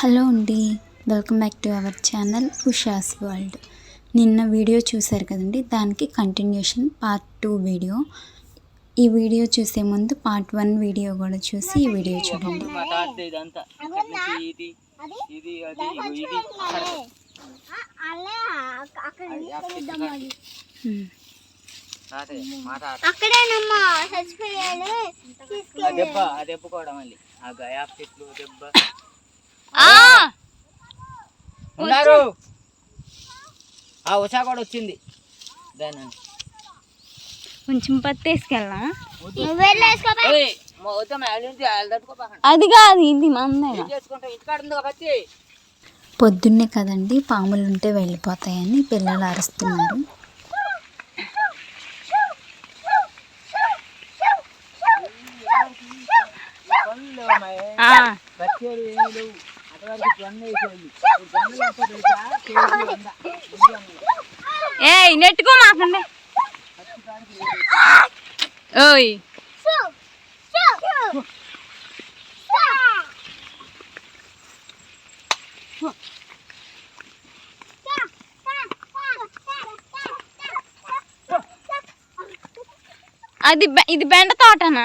Hello అండి welcome back to our channel Usha's world. నిన్న video చూశారు కదండి దానికి కంటిన్యూషన్ పార్ట్ టూ వీడియో. ఈ వీడియో చూసే ముందు పార్ట్ వన్ వీడియో కూడా చూసి ఈ వీడియో చూడండి. అక్కడేనమ్మా చచ్చిపోయాడు. దెబ్బ ఆ దెబ్బ కూడా మళ్ళీ. ఆ గయాప్ చెట్లు దెబ్బ. ఉన్నారు. ఆ ఉషా కూడా వచ్చింది. దాని కొంచెం పత్తి వేసుకెళ్ళా అది కాదు ఇది మందే పొద్దున్నే కదండి పాములు ఉంటే వెళ్ళిపోతాయని పిల్లలు అరుస్తున్నారు. ఏ ఏయ్ నెట్టుకో మాకండి ఓయ్. అది బె- ఇది బెండ తోటనా?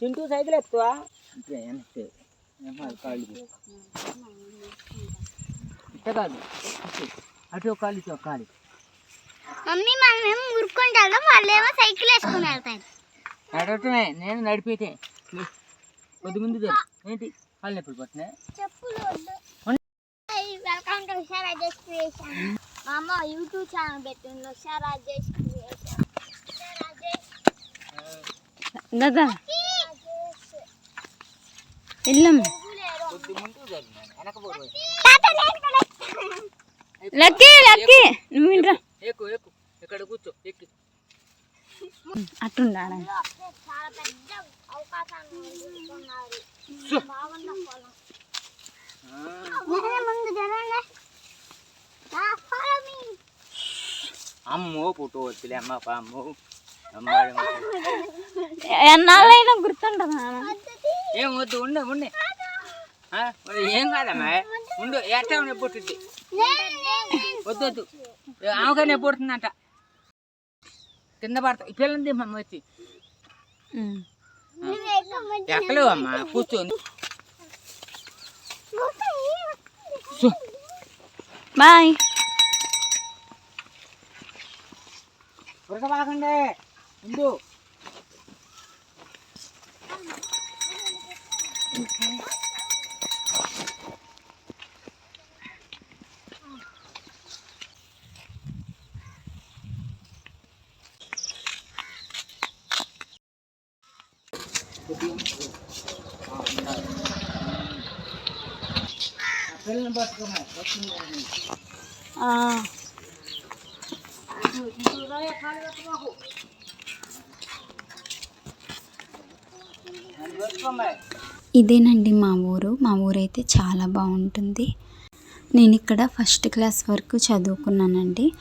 చింటూ సైకిల్ ఎక్కువ? కాదు. అటు ఒక కాలు ఇటు ఒక కాలు. మమ్మీ మనమేమో ఊరుకుంటాం వాళ్ళేమో సైకిల్ వేసుకుని వెళ్తారు. నడవటమే నేను నడిపితే. కొద్ది ముందు. ఏంటి? కాళ్ళు ఎప్పుడు పట్టినా చెప్పులు welcome to Usha Rajesh creation మా అమ్మ యూట్యూబ్ ఛానల్ పెట్టింది ఉషా దాదా రాజేష్ వెళ్ళమ్మ కొద్ది ముందు జరు నేను వెనకపోరు లక్కీ లక్కీ నువ్వు ఇంట్రా ఎక్కు ఎక్కు ఇక్కడ కూర్చో ఎక్కి అట్టుండాడా చాలా పెద్ద అవకాశాన్ని వదులుకున్నారు సో. బాగున్న పొలం ఆ, ముందు జరగండి ఫాలో మీ అమ్మో పుట్టు వద్దులే అమ్మ పాము అమ్మాయి ఎన్నాళ్ళైనా గుర్తుండదా ఏం వద్దు ఉండే ఉండే. ఏం కాదమ్మా? ఉండు ఎట్లా పుట్టింది వద్దు వద్దు. పుడుతుందంట. కింద పడతా. ఈ పిల్లలు దిమ్మమ్మ వచ్చి ఎక్కలేవు అమ్మా కూర్చోండి బాయ్. ఉరకబాకండి ఉండు పిల్లల్ని పట్టుకోమా పట్టుకుని ఇదేనండి మా ఊరు. మా ఊరైతే చాలా బాగుంటుంది. నేను ఇక్కడ ఫస్ట్ క్లాస్ వరకు చదువుకున్నానండి.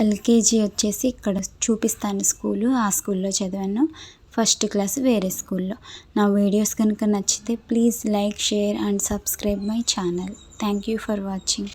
ఎల్కేజీ వచ్చేసి ఇక్కడ చూపిస్తాను స్కూలు. ఆ స్కూల్లో చదివాను. ఫస్ట్ క్లాస్ వేరే స్కూల్లో. నా వీడియోస్ కనుక నచ్చితే please like share and subscribe my channel. Thank you for watching.